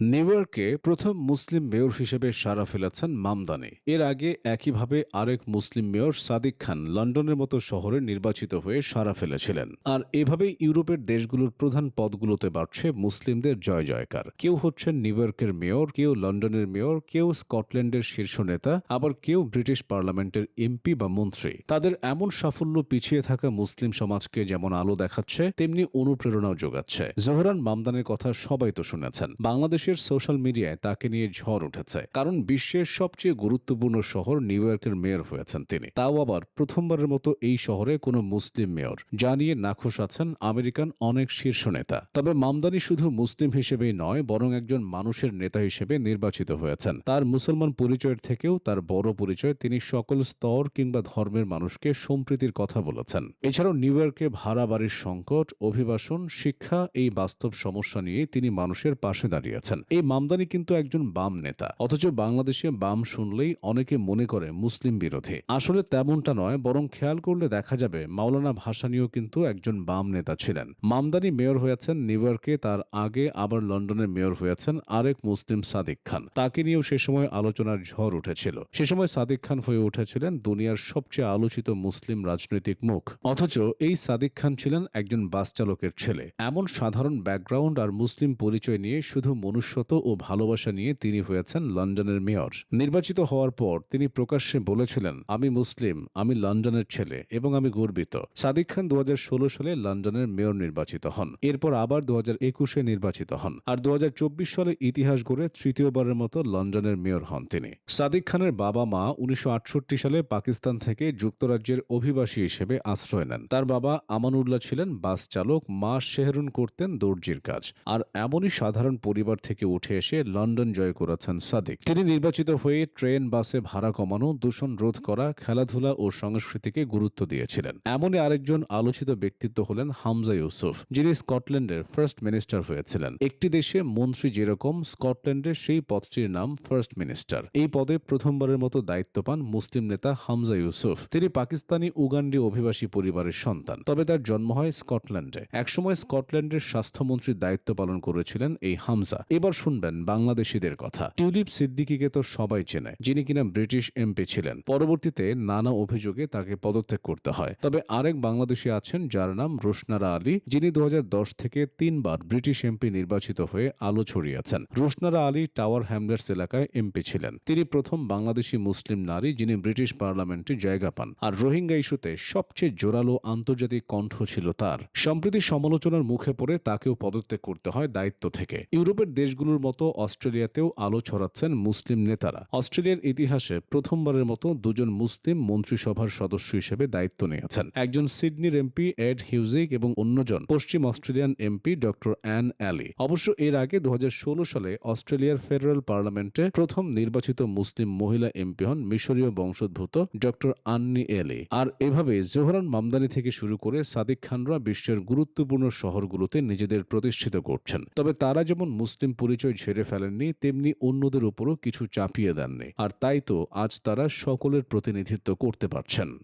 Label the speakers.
Speaker 1: New ইয়র্কে প্রথম মুসলিম mayor হিসেবে সাড়া ফেলেছেন মামদানি। এর আগে একইভাবে আরেক মুসলিম মেয়র সাদিক খান লন্ডনের মতো শহরে নির্বাচিত হয়ে সাড়া ফেলেছিলেন। আর এভাবেই ইউরোপের দেশগুলোর প্রধান পদগুলোতে বাড়ছে মুসলিমদের জয় জয়কার। কেউ হচ্ছেন নিউ ইয়র্কের মেয়র, কেউ লন্ডনের মেয়র, কেউ স্কটল্যান্ডের শীর্ষ নেতা, আবার কেউ ব্রিটিশ পার্লামেন্টের এমপি বা মন্ত্রী। তাদের এমন সাফল্য পিছিয়ে থাকা মুসলিম সমাজকে যেমন আলো দেখাচ্ছে, তেমনি অনুপ্রেরণাও যোগাচ্ছে। জোহরান মামদানের কথা সবাই তো শুনেছেন। বাংলাদেশের সোশ্যাল মিডিয়ায় তাকে নিয়ে ঝড় উঠেছে। কারণ বিশ্বের সবচেয়ে গুরুত্বপূর্ণ শহর নিউ ইয়র্কের মেয়র হয়েছেন তিনি। তাও আবার প্রথমবারের মতো এই শহরে কোনো মুসলিম মেয়র। যা নিয়ে নাখোশ আছেন আমেরিকান অনেক শীর্ষ নেতা। তবে মামদানি শুধু মুসলিম হিসেবেই নয়, বরং একজন মানুষের নেতা হিসেবে নির্বাচিত হয়েছেন। তার মুসলমান পরিচয়ের থেকেও তার বড় পরিচয় তিনি সকল স্তর কিংবা ধর্মের মানুষকে সম্প্রীতির কথা বলেছেন। এছাড়াও নিউ ইয়র্কে ভাড়া, বাড়ির সংকট, অভিবাসন, শিক্ষা এই বাস্তব সমস্যা নিয়ে তিনি মানুষের পাশে দাঁড়িয়েছেন। এই মামদানি কিন্তু একজন বাম নেতা। অথচ বাংলাদেশে বাম শুনলেই অনেকে মনে করে মুসলিম বিরোধী। আসলে তেমনটা নয়, বরং খেয়াল করলে দেখা যাবে মাওলানা ভাসানীও কিন্তু একজন বাম নেতা ছিলেন। মামদানি মেয়র হয়েছেন নিউ ইয়র্কে, তার আগে আবার লন্ডনের মেয়র হয়েছেন আরেক মুসলিম সাদিক খান। তাকে নিয়েও সে সময় আলোচনার ঝড় উঠেছিল। সে সময় সাদিক খান হয়ে উঠেছিলেন দুনিয়ার সবচেয়ে আলোচিত মুসলিম রাজনৈতিক মুখ। অথচ এই সাদিক খান ছিলেন একজন বাস চালকের ছেলে। এমন সাধারণ ব্যাকগ্রাউন্ড আর মুসলিম পরিচয় নিয়ে শুধু মনুষ্যত ও ভালোবাসা নিয়ে তিনি হয়েছেন লন্ডনের মেয়র। নির্বাচিত হওয়ার পর তিনি প্রকাশ্যে বলেছিলেন, আমি মুসলিম, আমি লন্ডনের ছেলে এবং আমি গর্বিত। সাদিক খান দু সালে লন্ডনের মেয়র নির্বাচিত হন। এরপর আবার দু একুশে নির্বাচিত হন আর দু সালে ইতিহাস গড়ে তৃতীয়বারের মতো লন্ডনের মেয়র হন তিনি। সাদিক খানের বাবা মা উনিশশো আটষট্টি সালে পাকিস্তান থেকে যুক্তরাজ্যের অভিবাসী হিসেবে আশ্রয় নেন। তার বাবা আমানুল্লাহ ছিলেন বাস চালক, মা শেহরুন করতেন দর্জির কাজ। আর এমনই সাধারণ পরিবার থেকে উঠে এসে লন্ডন জয় করেছেন সাদিক। তিনি নির্বাচিত হয়ে ট্রেন, বাসে ভাড়া কমানো, দূষণ রোধ করা, খেলাধুলা ও সংস্কৃতিকে গুরুত্ব দিয়েছিলেন। এমনই আরেকজন আলোচিত ব্যক্তিত্ব হলেন হামজা ইউসুফ, যিনি স্কটল্যান্ডের ফার্স্ট মিনিস্টার হয়েছিলেন। একটি দেশে মন্ত্রী যেরকম, স্কটল্যান্ডের সেই পদটির নাম ফার্স্ট মিনিস্টার। এই পদে প্রথমবারের মতো দায়িত্ব পান মুসলিম নেতা হামজা ইউসুফ। তিনি পাকিস্তানি, উগান্ডি অভিবাসী পরিবারের সন্তান। তবে তার জন্ম হয় স্কটল্যান্ডে। একসময় স্কটল্যান্ডের স্বাস্থ্যমন্ত্রীর দায়িত্ব পালন করেছিলেন এই হামজা। এবার শুনবেন বাংলাদেশিদের কথা। টিউলিপ সিদ্দিকিকে তো সবাই চেনে, যিনি কিনা ব্রিটিশ এমপি ছিলেন। পরবর্তীতে নানা অভিযোগে তাকে পদত্যাগ করতে হয়। তবে আরেক বাংলাদেশি আছেন যার নাম রোশনারা আলী, যিনি দু থেকে তিনবার ব্রিটিশ এমপি নির্বাচিত হয়ে আলো ছড়িয়েছেন রোশনারা আলী টাওয়ার হ্যামলেটস এলাকায় এমপি ছিলেন। তিনি প্রথম বাংলাদেশি মুসলিম নারী যিনি ব্রিটিশ পার্লামেন্টে জায়গা পান। আর রোহিঙ্গা ইস্যুতে সবচেয়ে জোরালো আন্তর্জাতিক কণ্ঠ ছিল তার। সম্প্রতি সমালোচনার মুখে পড়ে তাকেও পদত্যাগ করতে হয় দায়িত্ব থেকে। ইউরোপের দেশগুলোর মতো অস্ট্রেলিয়াতেও আলো ছড়াচ্ছেন মুসলিম নেতারা। অস্ট্রেলিয়ার ইতিহাসে প্রথমবারের মতো দুজন মুসলিম মন্ত্রিসভার সদস্য হিসেবে দায়িত্ব নিয়েছেন। একজন সিডনির এমপি এড হিউজিক এবং অন্যজন পশ্চিম Australian MP doctor Ann Aly. অবশ্য এর আগে দু সালে অস্ট্রেলিয়ার ফেডারেল পার্লামেন্টে প্রথম নির্বাচিত মুসলিম মহিলা এমপি হন মিশরীয় বংশোদ্ভূত ডক্টর আন্নি এলি। আর এভাবে জোহরান মামদানি থেকে শুরু করে সাদিক খানরা বিশ্বের গুরুত্বপূর্ণ শহরগুলোতে নিজেদের প্রতিষ্ঠিত করছেন। তবে তারা যেমন মুসলিম পরিচয় ঝেড়ে ফেলেননি, তেমনি অন্যদের উপরও কিছু চাপিয়ে দেননি। আর তাই তো আজ তারা সকলের প্রতিনিধিত্ব করতে পারছেন।